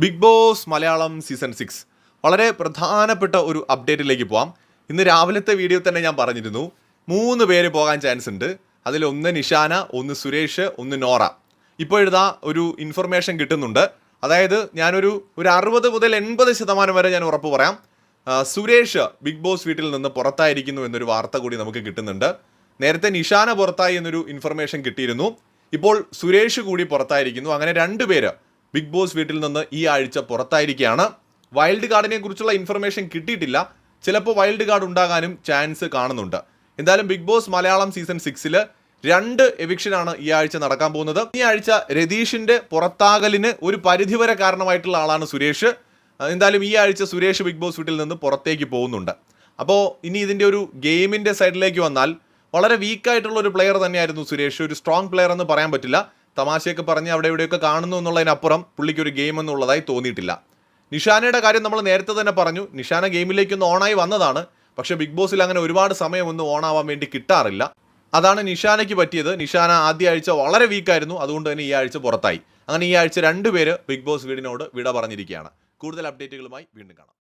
Bigg Boss Malayalam season six വളരെ പ്രധാനപ്പെട്ട ഒരു അപ്ഡേറ്റിലേക്ക് പോവാം. ഇന്ന് രാവിലത്തെ വീഡിയോ തന്നെ ഞാൻ പറഞ്ഞിരുന്നു. മൂന്ന് പേര് പോകാൻ ചാൻസ് ഉണ്ട്. അതിൽ ഒന്ന് നിഷാന ഒന്ന് സുരേഷ് ഒന്ന് നോറ. ഇപ്പോൾ എഴുതാ ഒരു ഇൻഫർമേഷൻ കിട്ടുന്നുണ്ട്. അതായത് ഞാനൊരു ഒരു അറുപത് മുതൽ എൺപത് ശതമാനം വരെ ഞാൻ ഉറപ്പ് പറയാം. സുരേഷ് ബിഗ് ബോസ് വീട്ടിൽ നിന്ന് പുറത്തായിരിക്കുന്നു എന്നൊരു വാർത്ത കൂടി നമുക്ക് കിട്ടുന്നുണ്ട്. നേരത്തെ നിഷാന പുറത്തായി എന്നൊരു ഇൻഫർമേഷൻ കിട്ടിയിരുന്നു. ഇപ്പോൾ സുരേഷ് കൂടി പുറത്തായിരിക്കുന്നു. അങ്ങനെ രണ്ടുപേര് ബിഗ് ബോസ് വീട്ടിൽ നിന്ന് ഈ ആഴ്ച പുറത്തായിരിക്കുകയാണ്. വൈൽഡ് കാർഡിനെ കുറിച്ചുള്ള ഇൻഫർമേഷൻ കിട്ടിയിട്ടില്ല. ചിലപ്പോൾ വൈൽഡ് കാർഡ് ഉണ്ടാകാനും ചാൻസ് കാണുന്നുണ്ട്. എന്തായാലും ബിഗ് ബോസ് മലയാളം സീസൺ സിക്സിൽ രണ്ട് എവിക്ഷനാണ് ഈ ആഴ്ച നടക്കാൻ പോകുന്നത്. ഈ ആഴ്ച രതീഷിന്റെ പുറത്താകലിന് ഒരു പരിധിവരെ കാരണമായിട്ടുള്ള ആളാണ് സുരേഷ്. എന്തായാലും ഈ ആഴ്ച സുരേഷ് ബിഗ് ബോസ് വീട്ടിൽ നിന്ന് പുറത്തേക്ക് പോകുന്നുണ്ട്. അപ്പോൾ ഇനി ഇതിന്റെ ഒരു ഗെയിമിന്റെ സൈഡിലേക്ക് വന്നാൽ വളരെ വീക്കായിട്ടുള്ള ഒരു പ്ലെയർ തന്നെയായിരുന്നു സുരേഷ്. ഒരു സ്ട്രോങ് പ്ലെയർ എന്ന് പറയാൻ പറ്റില്ല. തമാശയൊക്കെ പറഞ്ഞ് അവിടെ ഇവിടെയൊക്കെ കാണുന്നു എന്നുള്ളതിനപ്പുറം പുള്ളിക്ക് ഒരു ഗെയിം എന്നുള്ളതായി തോന്നിയിട്ടില്ല. നിഷാനയുടെ കാര്യം നമ്മൾ നേരത്തെ തന്നെ പറഞ്ഞു. നിഷാന ഗെയിമിലേക്കൊന്ന് ഓണായി വന്നതാണ്. പക്ഷെ ബിഗ് ബോസിൽ അങ്ങനെ ഒരുപാട് സമയമൊന്നും ഓണാവാൻ വേണ്ടി കിട്ടാറില്ല. അതാണ് നിഷാനയ്ക്ക് പറ്റിയത്. നിഷാന ആദ്യ ആഴ്ച വളരെ വീക്കായിരുന്നു അതുകൊണ്ട് തന്നെ ഈ ആഴ്ച പുറത്തായി. അങ്ങനെ ഈ ആഴ്ച രണ്ടുപേര് ബിഗ് ബോസ് വീടിനോട് വിട പറഞ്ഞിരിക്കുകയാണ്. കൂടുതൽ അപ്ഡേറ്റുകളുമായി വീണ്ടും കാണാം.